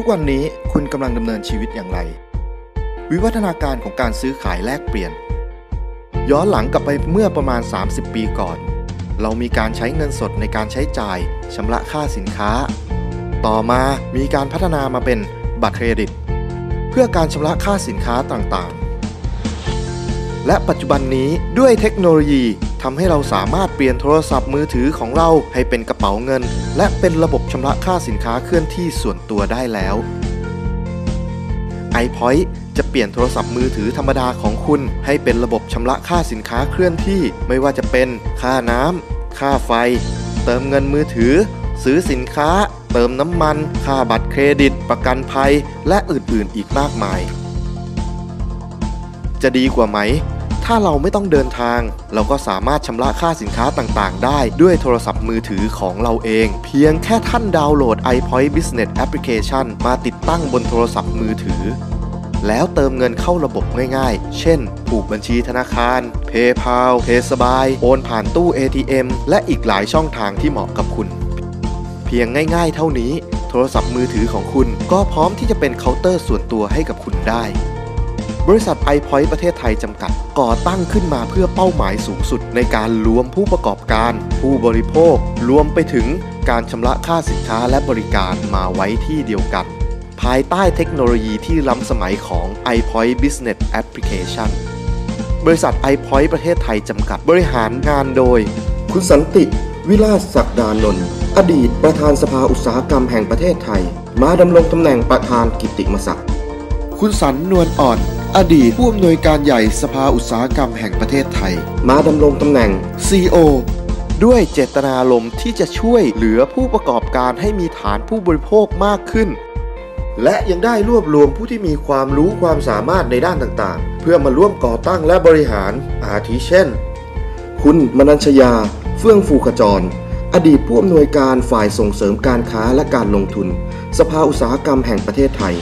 ทุกวันนี้คุณกำลังดำเนินชีวิตอย่างไร วิวัฒนาการของการซื้อขายแลกเปลี่ยน ย้อนหลังกลับไปเมื่อประมาณ 30 ปีก่อน เรามีการใช้เงินสดในการใช้จ่ายชำระค่าสินค้า ต่อมามีการพัฒนามาเป็นบัตรเครดิต เพื่อการชำระค่าสินค้าต่างๆ และปัจจุบันนี้ด้วยเทคโนโลยี ทำให้เราสามารถเปลี่ยนโทรศัพท์มือถือของเราให้เป็นกระเป๋าเงิน และเป็นระบบชำระค่าสินค้าเคลื่อนที่ส่วนตัวได้แล้ว iPoint จะเปลี่ยนโทรศัพท์มือถือธรรมดาของคุณ ให้เป็นระบบชำระค่าสินค้าเคลื่อนที่ ไม่ว่าจะเป็น ค่าน้ำค่าไฟ เติมเงินมือถือ ซื้อสินค้า เติมน้ำมัน ค่าบัตรเครดิต ประกันภัย และอื่นๆ อีกมากมาย จะดีกว่าไหม ถ้าเราไม่ต้องเดินทาง เราก็สามารถชำระค่าสินค้าต่างๆ ได้ด้วยโทรศัพท์มือถือของเราเอง เพียงแค่ท่านดาวน์โหลด iPoint Business Application มาติดตั้งบนโทรศัพท์มือถือ แล้วเติมเงินเข้าระบบง่ายๆ เช่น ผูกบัญชีธนาคาร PayPal PaySby โอนผ่านตู้ ATM และอีกหลายช่องทางที่เหมาะกับคุณ เพียงง่ายๆ เท่านี้ โทรศัพท์มือถือของคุณก็พร้อมที่จะเป็นเคาน์เตอร์ส่วนตัวให้กับคุณได้ บริษัท iPoint ประเทศไทยจำกัด ก่อตั้งขึ้นมาเพื่อเป้าหมายสูงสุดในการรวมผู้ประกอบการ ผู้บริโภค รวมไปถึงการชำระค่าสินค้าและบริการมาไว้ที่เดียวกัน ภายใต้เทคโนโลยีที่ล้ำสมัยของ iPoint Business Application บริษัท iPoint ประเทศไทยจำกัดบริหารงานโดย คุณสันติ วิลาศศักดานนท์อดีตประธานสภาอุตสาหกรรมแห่งประเทศไทย มาดำรงตำแหน่งประธานกิตติมศักดิ์คุณสันนวลอ่อน อดีตผู้อำนวยการใหญ่สภาอุตสาหกรรมแห่งประเทศไทย มาดำรงตำแหน่ง CEO ด้วยเจตนารมณ์ที่จะช่วยเหลือผู้ประกอบการให้มีฐานผู้บริโภคมากขึ้น และยังได้รวบรวมผู้ที่มีความรู้ความสามารถในด้านต่างๆ เพื่อมาร่วมก่อตั้งและบริหารอาทิเช่น คุณมนัญชยา เฟื่องฟูขจร อดีตผู้อำนวยการฝ่ายส่งเสริมการค้าและการลงทุน สภาอุตสาหกรรมแห่งประเทศไทย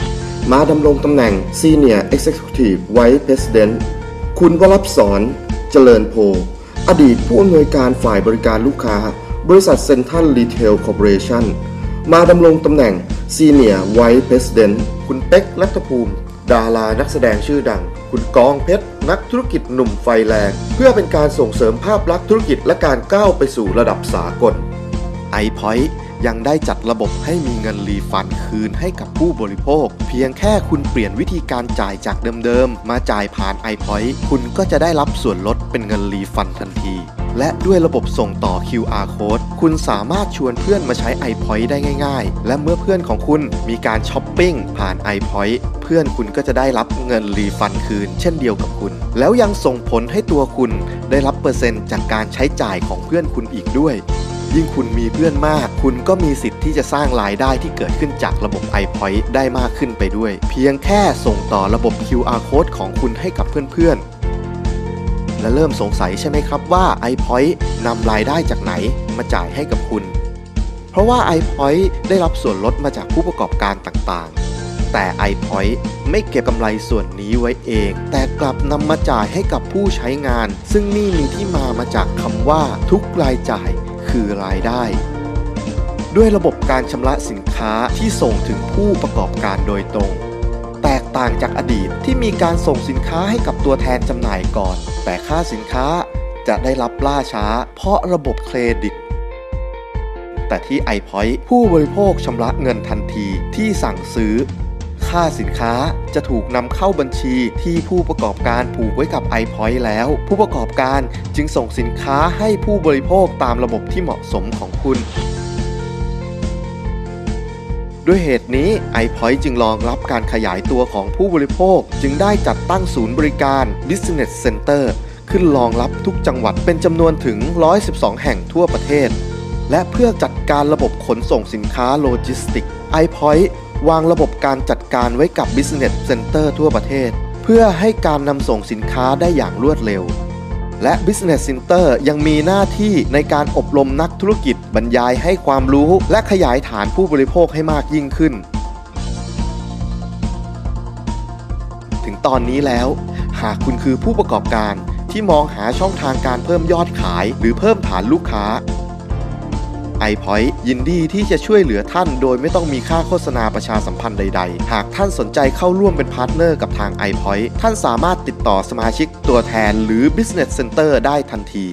มาดำรงตำแหน่ง Senior Executive Vice President คุณวรับสอนเจริญโพ อดีตผู้อำนวยการฝ่ายบริการลูกค้า บริษัทเซ็นทรัลรีเทลคอร์ปอเรชั่นมาดำรงตำแหน่ง Senior Vice President คุณเป๊กรัฐภูมิ ดารานักแสดงชื่อดัง คุณกองเพชร นักธุรกิจหนุ่มไฟแรง เพื่อเป็นการส่งเสริมภาพลักษณ์ธุรกิจและการก้าวไปสู่ระดับสากล iPoint ยังได้จัดระบบให้มีเงินรีฟันคืนให้กับผู้บริโภค เพียงแค่คุณเปลี่ยนวิธีการจ่ายจากเดิมๆ มาจ่ายผ่าน iPoint คุณก็จะได้รับส่วนลดเป็นเงินรีฟันทันที และด้วยระบบส่งต่อ QR code คุณสามารถชวนเพื่อนมาใช้ iPoint ได้ง่าย ๆ และเมื่อเพื่อนของคุณมีการช้อปปิ้งผ่าน iPoint เพื่อนคุณก็จะได้รับเงินรีฟันคืน เช่นเดียวกับคุณ แล้วยังส่งผลให้ตัวคุณได้รับเปอร์เซ็นต์จากการใช้จ่ายของเพื่อนคุณอีกด้วย ยิ่งคุณมีเพื่อนมาก คุณก็มีสิทธิ์ที่จะสร้างรายได้ที่เกิดขึ้นจากระบบ iPoint ได้มากขึ้นไปด้วย เพียงแค่ส่งต่อระบบ QR code ของคุณให้กับเพื่อนๆ และเริ่มสงสัยใช่ไหมครับว่า iPoint นำรายได้จากไหนมาจ่ายให้กับคุณ เพราะว่า iPoint ได้รับส่วนลดมาจากผู้ประกอบการต่างๆ แต่ iPoint ไม่เก็บกำไรส่วนนี้ไว้เอง แต่กลับนำมาจ่ายให้กับผู้ใช้งาน ซึ่งนี่มีที่มามาจากคำว่าทุกรายจ่าย คือรายได้ ด้วยระบบการชำระสินค้าที่ส่งถึงผู้ประกอบการโดยตรง แตกต่างจากอดีตที่มีการส่งสินค้าให้กับตัวแทนจำหน่ายก่อน แต่ค่าสินค้าจะได้รับล่าช้า เพราะระบบเครดิต แต่ที่ iPoint ผู้บริโภคชำระเงินทันทีที่สั่งซื้อ ค่าสินค้า จะถูกนำเข้าบัญชีที่ผู้ประกอบการผูกไว้กับ iPoint แล้ว ผู้ประกอบการจึงส่งสินค้าให้ผู้บริโภคตามระบบที่เหมาะสมของคุณด้วยเหตุนี้ iPoint จึงรองรับการขยายตัวของผู้บริโภค จึงได้จัดตั้งศูนย์บริการ Business Center ขึ้นรองรับทุกจังหวัดเป็นจำนวนถึง 112 แห่งทั่วประเทศ และเพื่อจัดการระบบขนส่งสินค้าโลจิสติก iPoint วางระบบการจัดการไว้กับ Business Center ทั่วประเทศ เพื่อให้การนำส่งสินค้าได้อย่างรวดเร็ว และ Business Center ยังมีหน้าที่ในการอบรมนักธุรกิจบรรยายให้ความรู้และขยายฐานผู้บริโภคให้มากยิ่งขึ้น ถึงตอนนี้แล้ว หากคุณคือผู้ประกอบการที่มองหาช่องทางการเพิ่มยอดขาย หรือเพิ่มฐานลูกค้า iPoint ยินดีที่จะช่วยเหลือท่านโดยไม่ต้องมีค่าโฆษณาประชาสัมพันธ์ใดๆ หากท่านสนใจเข้าร่วมเป็นพาร์ทเนอร์กับทาง iPoint ท่านสามารถติดต่อสมาชิกตัวแทนหรือ Business Center ได้ทันที